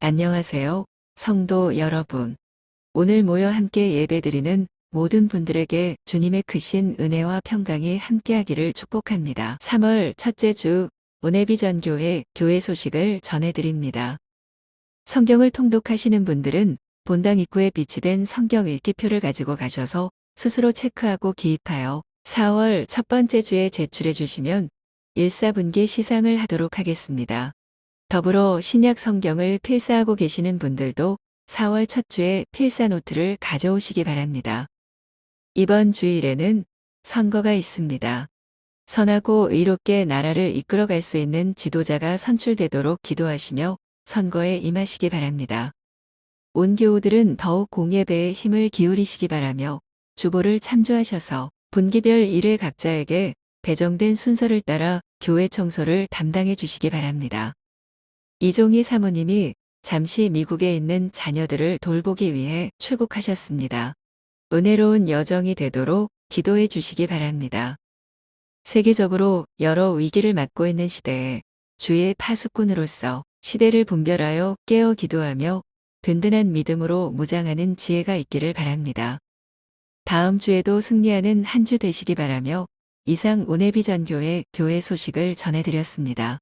안녕하세요. 성도 여러분. 오늘 모여 함께 예배드리는 모든 분들에게 주님의 크신 은혜와 평강이 함께하기를 축복합니다. 3월 첫째 주 은혜비전교회 교회 소식을 전해드립니다. 성경을 통독하시는 분들은 본당 입구에 비치된 성경 읽기표를 가지고 가셔서 스스로 체크하고 기입하여 4월 첫 번째 주에 제출해 주시면 1사분기 시상을 하도록 하겠습니다. 더불어 신약 성경을 필사하고 계시는 분들도 4월 첫 주에 필사 노트를 가져오시기 바랍니다. 이번 주일에는 선거가 있습니다. 선하고 의롭게 나라를 이끌어갈 수 있는 지도자가 선출되도록 기도하시며 선거에 임하시기 바랍니다. 온 교우들은 더욱 공예배에 힘을 기울이시기 바라며 주보를 참조하셔서 분기별 1회 각자에게 배정된 순서를 따라 교회 청소를 담당해 주시기 바랍니다. 이종희 사모님이 잠시 미국에 있는 자녀들을 돌보기 위해 출국하셨습니다. 은혜로운 여정이 되도록 기도해 주시기 바랍니다. 세계적으로 여러 위기를 맞고 있는 시대에 주의 파수꾼으로서 시대를 분별하여 깨어 기도하며 든든한 믿음으로 무장하는 지혜가 있기를 바랍니다. 다음 주에도 승리하는 한 주 되시기 바라며 이상 오네비 전교회 교회 소식을 전해드렸습니다.